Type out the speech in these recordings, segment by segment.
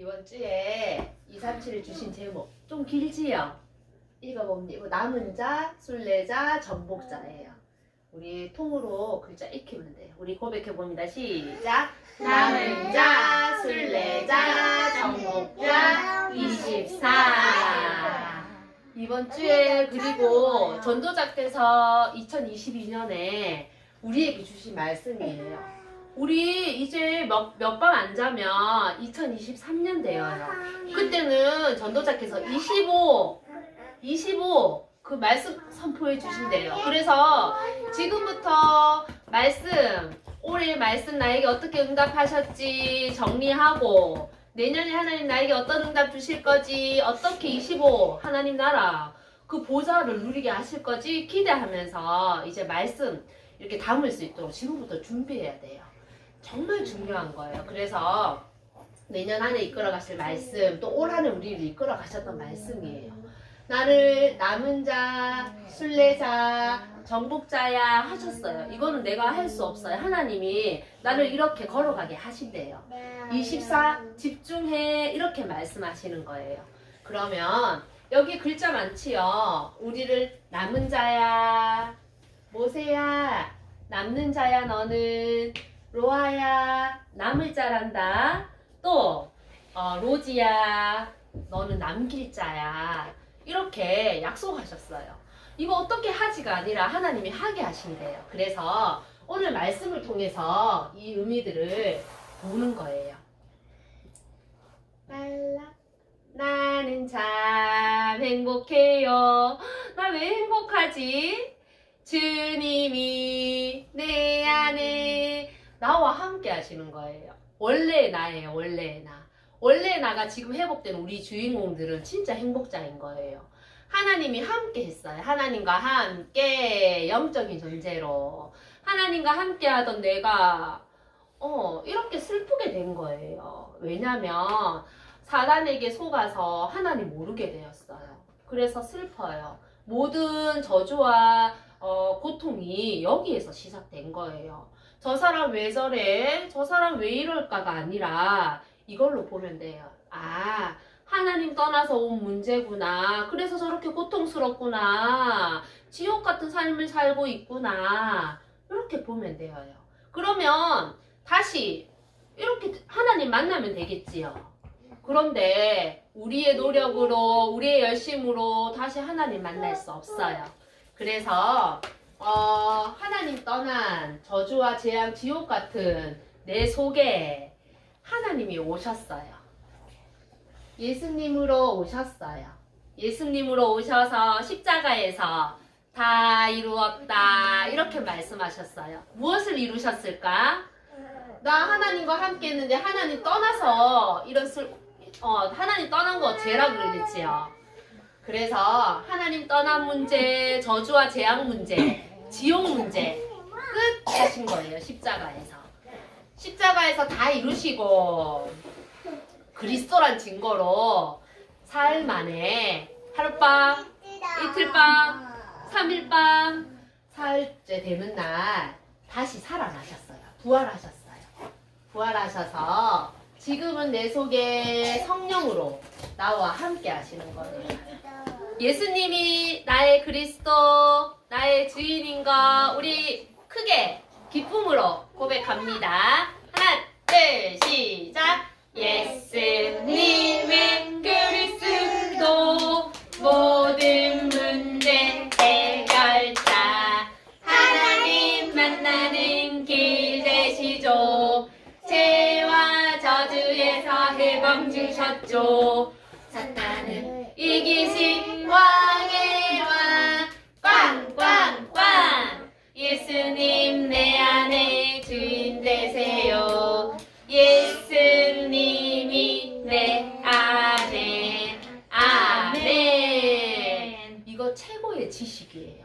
이번 주에 237을 주신 제목 좀 길지요? 읽어봅니다. 이거 남은 자, 순례자, 정복자예요. 우리 통으로 글자 익히면 돼요. 우리 고백해봅니다. 시작! 남은 자, 순례자, 정복자, 24. 이번 주에 그리고 전도작께서 2022년에 우리에게 주신 말씀이에요. 우리 이제 몇 밤 안 자면 2023년 되어요. 그때는 전도자께서 25, 25 그 말씀 선포해 주신대요. 그래서 지금부터 말씀, 올해 말씀 나에게 어떻게 응답하셨지 정리하고 내년에 하나님 나에게 어떤 응답 주실 거지 어떻게 25 하나님 나라 그 보좌를 누리게 하실 거지 기대하면서 이제 말씀 이렇게 담을 수 있도록 지금부터 준비해야 돼요. 정말 중요한 거예요. 그래서 내년 한해 이끌어 가실 말씀, 또 올 한해 우리를 이끌어 가셨던 말씀이에요. 나를 남은 자, 순례자, 정복자야 하셨어요. 이거는 내가 할 수 없어요. 하나님이 나를 이렇게 걸어가게 하신대요. 24 집중해 이렇게 말씀하시는 거예요. 그러면 여기 글자 많지요. 우리를 남은 자야, 모세야, 남는 자야 너는 로아야 남을 자란다. 또 어, 로지야 너는 남길 자야. 이렇게 약속하셨어요. 이거 어떻게 하지가 아니라 하나님이 하게 하신대요. 그래서 오늘 말씀을 통해서 이 의미들을 보는 거예요. 빨라. 나는 참 행복해요. 나 왜 행복하지? 주님이 내 안에 나와 함께 하시는 거예요. 원래의 나예요, 원래의 나. 원래의 나가 지금 회복된 우리 주인공들은 진짜 행복자인 거예요. 하나님이 함께 했어요. 하나님과 함께 영적인 존재로. 하나님과 함께 하던 내가, 어, 이렇게 슬프게 된 거예요. 왜냐면, 사단에게 속아서 하나님 모르게 되었어요. 그래서 슬퍼요. 모든 저주와 어, 고통이 여기에서 시작된 거예요. 저 사람 왜 저래? 저 사람 왜 이럴까가 아니라 이걸로 보면 돼요. 아, 하나님 떠나서 온 문제구나. 그래서 저렇게 고통스럽구나. 지옥 같은 삶을 살고 있구나. 이렇게 보면 돼요. 그러면 다시 이렇게 하나님 만나면 되겠지요. 그런데 우리의 노력으로, 우리의 열심으로 다시 하나님 만날 수 없어요. 그래서 어, 하나님 떠난 저주와 재앙, 지옥 같은 내 속에 하나님이 오셨어요. 예수님으로 오셨어요. 예수님으로 오셔서 십자가에서 다 이루었다. 이렇게 말씀하셨어요. 무엇을 이루셨을까? 나 하나님과 함께 했는데 하나님 떠나서 이런 슬, 어, 하나님 떠난 거 죄라 그러겠지요. 그래서 하나님 떠난 문제, 저주와 재앙 문제, 지옥 문제 끝 하신 거예요. 십자가에서. 십자가에서 다 이루시고 그리스도란 증거로 사흘 만에 하룻밤, 이틀밤, 삼일밤, 사흘째 되는 날 다시 살아나셨어요. 부활하셨어요. 부활하셔서 지금은 내 속에 성령으로 나와 함께 하시는 거예요. 예수님이 나의 그리스도, 나의 주인인 거 우리 크게 기쁨으로 고백합니다. 하나, 둘, 시작. 예수님은 그리스도 모든 문제 해결자 하나님 만나는 길 되시죠 죄와 저주에서 해방 주셨죠 사탄은 이기신 왕의 왕 꽝꽝꽝. 예수님 내 안에 주인 되세요. 예수님이 내 안에. 아멘. 이거 최고의 지식이에요.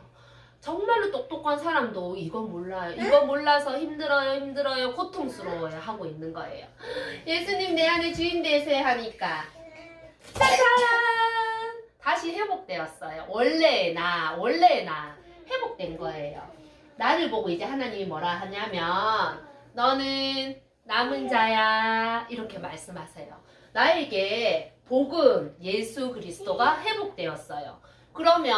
정말로 똑똑한 사람도 이거 몰라요. 이거 몰라서 힘들어요 힘들어요 고통스러워요 하고 있는 거예요. 예수님 내 안에 주인 되세요 하니까 짜잔! 다시 회복되었어요. 원래의 나, 원래의 나 회복된 거예요. 나를 보고 이제 하나님이 뭐라 하냐면 너는 남은 자야 이렇게 말씀하세요. 나에게 복음 예수 그리스도가 회복되었어요. 그러면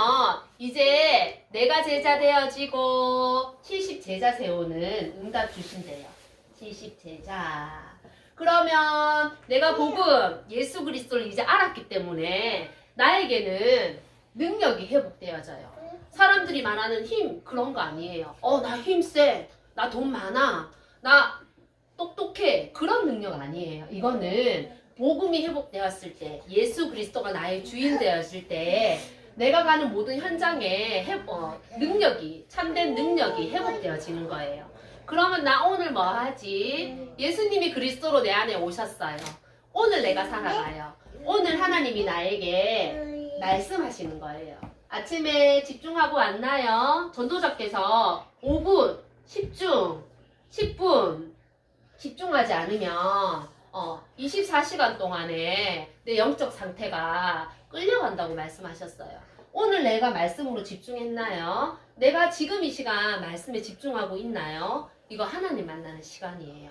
이제 내가 제자 되어지고 70 제자 세우는 응답 주신대요. 70 제자. 그러면 내가 복음 예수 그리스도를 이제 알았기 때문에 나에게는 능력이 회복되어져요. 사람들이 말하는 힘 그런 거 아니에요. 어, 나 힘 세. 나 돈 많아. 나 똑똑해. 그런 능력 아니에요. 이거는 복음이 회복되었을 때, 예수 그리스도가 나의 주인 되었을 때, 내가 가는 모든 현장에 회, 어, 능력이, 참된 능력이 회복되어지는 거예요. 그러면 나 오늘 뭐 하지? 예수님이 그리스도로 내 안에 오셨어요. 오늘 내가 살아가요. 오늘 하나님이 나에게 말씀하시는 거예요. 아침에 집중하고 왔나요? 전도자께서 5분, 10중, 10분 집중하지 않으면 어, 24시간 동안에 내 영적 상태가 끌려간다고 말씀하셨어요. 오늘 내가 말씀으로 집중했나요? 내가 지금 이 시간 말씀에 집중하고 있나요? 이거 하나님 만나는 시간이에요.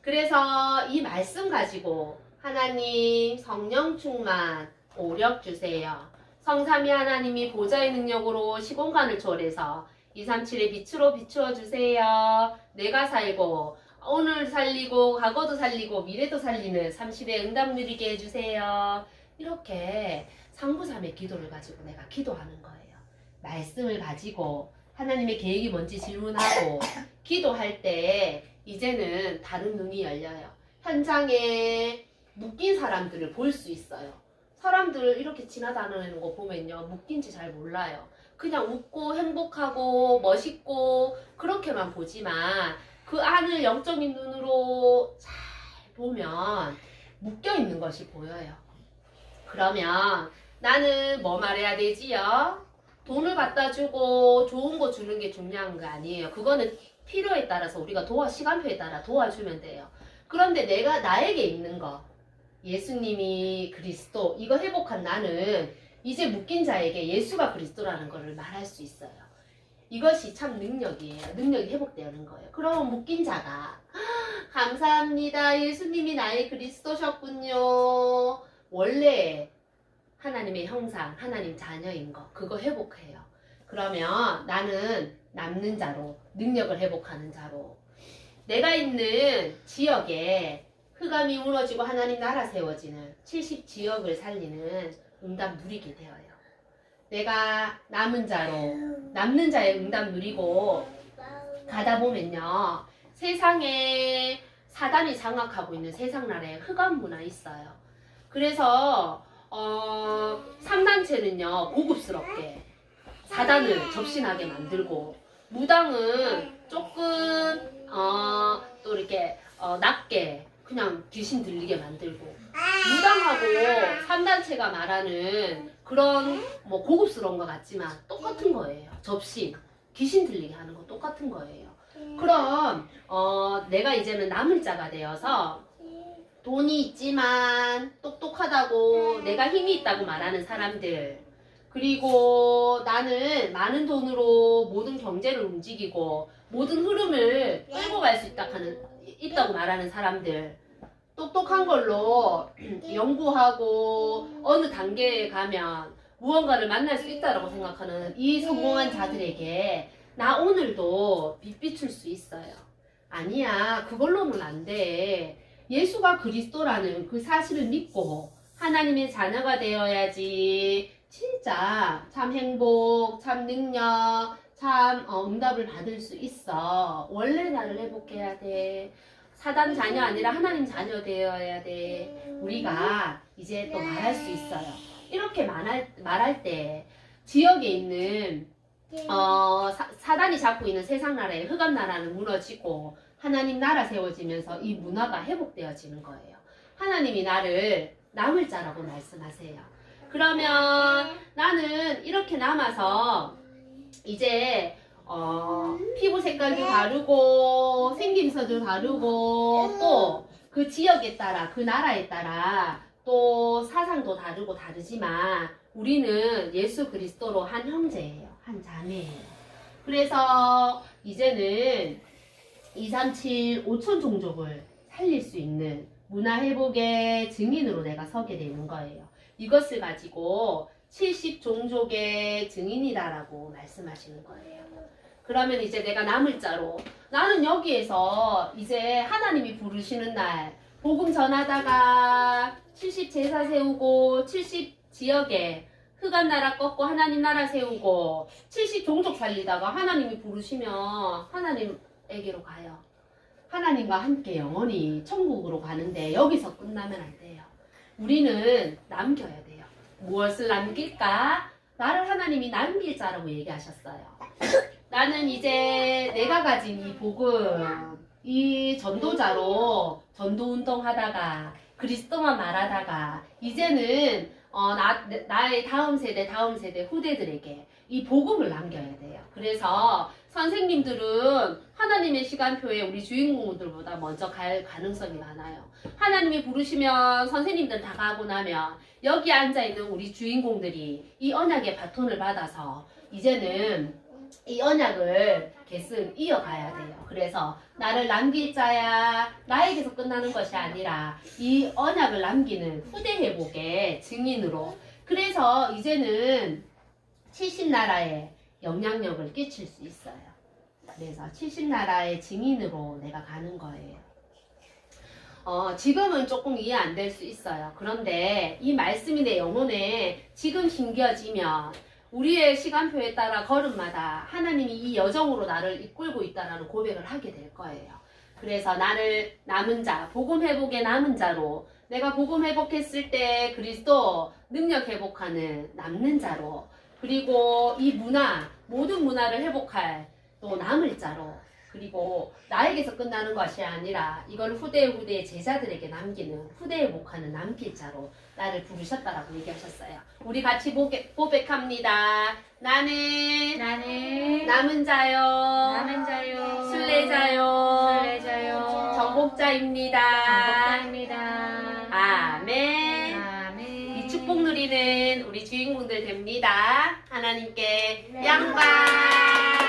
그래서 이 말씀 가지고 하나님 성령 충만 오력 주세요. 성삼위 하나님이 보좌의 능력으로 시공간을 초월해서 237의 빛으로 비추어 주세요. 내가 살고 오늘 살리고 과거도 살리고 미래도 살리는 30의 응답 누리게 해주세요. 이렇게 상부삼의 기도를 가지고 내가 기도하는 거예요. 말씀을 가지고 하나님의 계획이 뭔지 질문하고 기도할 때 이제는 다른 눈이 열려요. 현장에 묶인 사람들을 볼 수 있어요. 사람들 이렇게 지나다니는 거 보면요. 묶인지 잘 몰라요. 그냥 웃고 행복하고 멋있고 그렇게만 보지만 그 안을 영적인 눈으로 잘 보면 묶여 있는 것이 보여요. 그러면 나는 뭐 말해야 되지요? 돈을 갖다 주고 좋은 거 주는 게 중요한 거 아니에요. 그거는 필요에 따라서 우리가 도와 시간표에 따라 도와주면 돼요. 그런데 내가 나에게 있는 거 예수님이 그리스도 이거 회복한 나는 이제 묶인 자에게 예수가 그리스도라는 것을 말할 수 있어요. 이것이 참 능력이에요. 능력이 회복되는 거예요. 그럼 묶인 자가 감사합니다. 예수님이 나의 그리스도셨군요. 원래 하나님의 형상, 하나님 자녀인 거 그거 회복해요. 그러면 나는 남는 자로 능력을 회복하는 자로 내가 있는 지역에 흑암이 무너지고 하나님 나라 세워지는 70 지역을 살리는 응답 누리게 되어요. 내가 남은 자로 남는 자의 응답 누리고 가다 보면요. 세상에 사단이 장악하고 있는 세상 나라에 흑암 문화 있어요. 그래서 어, 상단체는요 고급스럽게 사단을 접신하게 만들고 무당은 조금 어, 또 이렇게 어, 낮게 그냥 귀신 들리게 만들고 무당하고 삼단체가 말하는 그런 뭐 고급스러운 것 같지만 똑같은 거예요. 접신 귀신 들리게 하는 거 똑같은 거예요. 그럼 어, 내가 이제는 남을 자가 되어서 돈이 있지만 똑똑하다고 내가 힘이 있다고 말하는 사람들. 그리고 나는 많은 돈으로 모든 경제를 움직이고 모든 흐름을 끌고 갈 수 있다 하는 있다고 말하는 사람들. 똑똑한 걸로 연구하고 어느 단계에 가면 무언가를 만날 수 있다라고 생각하는 이 성공한 자들에게 나 오늘도 빛 비출 수 있어요. 아니야, 그걸로는 안 돼. 예수가 그리스도라는 그 사실을 믿고 하나님의 자녀가 되어야지 진짜 참 행복, 참 능력, 참 어, 응답을 받을 수 있어. 원래 나를 회복해야 돼. 사단 자녀 아니라 하나님 자녀 되어야 돼. 우리가 이제 또 말할 수 있어요. 이렇게 말할, 말할 때 지역에 있는 어, 사, 사단이 잡고 있는 세상 나라의 흑암 나라는 무너지고 하나님 나라 세워지면서 이 문화가 회복되어지는 거예요. 하나님이 나를 남을 자라고 말씀하세요. 그러면 나는 이렇게 남아서 이제 어, 피부 색깔도 다르고 생김새도 다르고 또 그 지역에 따라 그 나라에 따라 또 사상도 다르고 다르지만 우리는 예수 그리스도로 한 형제예요. 한 자매예요. 그래서 이제는 237, 5천 종족을 살릴 수 있는 문화 회복의 증인으로 내가 서게 되는 거예요. 이것을 가지고 70 종족의 증인이다라고 말씀하시는 거예요. 그러면 이제 내가 남을 자로 나는 여기에서 이제 하나님이 부르시는 날 복음 전하다가 70 제사 세우고 70 지역에 흑암 나라 꺾고 하나님 나라 세우고 70 종족 살리다가 하나님이 부르시면 하나님 에게로 가요. 하나님과 함께 영원히 천국으로 가는데 여기서 끝나면 안 돼요. 우리는 남겨야 돼요. 무엇을 남길까? 나를 하나님이 남길 자라고 얘기하셨어요. 나는 이제 내가 가진 이 복음, 이 전도자로 전도 운동 하다가 그리스도만 말하다가 이제는 어, 나, 나의 다음 세대, 다음 세대 후대들에게 이 복음을 남겨야 돼요. 그래서 선생님들은 하나님의 시간표에 우리 주인공들보다 먼저 갈 가능성이 많아요. 하나님이 부르시면 선생님들 다 가고 나면 여기 앉아있는 우리 주인공들이 이 언약의 바톤을 받아서 이제는 이 언약을 계속 이어가야 돼요. 그래서 나를 남길 자야 나에게서 끝나는 것이 아니라 이 언약을 남기는 후대 회복의 증인으로 그래서 이제는 70나라에 영향력을 끼칠 수 있어요. 그래서 70나라의 증인으로 내가 가는 거예요. 어, 지금은 조금 이해 안 될 수 있어요. 그런데 이 말씀이 내 영혼에 지금 심겨지면 우리의 시간표에 따라 걸음마다 하나님이 이 여정으로 나를 이끌고 있다라는 고백을 하게 될 거예요. 그래서 나를 남은 자, 복음 회복의 남은 자로 내가 복음 회복했을 때 그리스도 능력 회복하는 남는 자로 그리고 이 문화, 모든 문화를 회복할 또 남을 자로 그리고 나에게서 끝나는 것이 아니라 이걸 후대 후대 제자들에게 남기는 후대 회복하는 남길 자로 나를 부르셨다라고 얘기하셨어요. 우리 같이 보게, 고백합니다. 나는 나는 남은 자요. 남은 자요 순례자요. 순례자요 정복자입니다. 정복자입니다. 아멘 누리는 우리 주인공들 됩니다. 하나님께 네. 양반.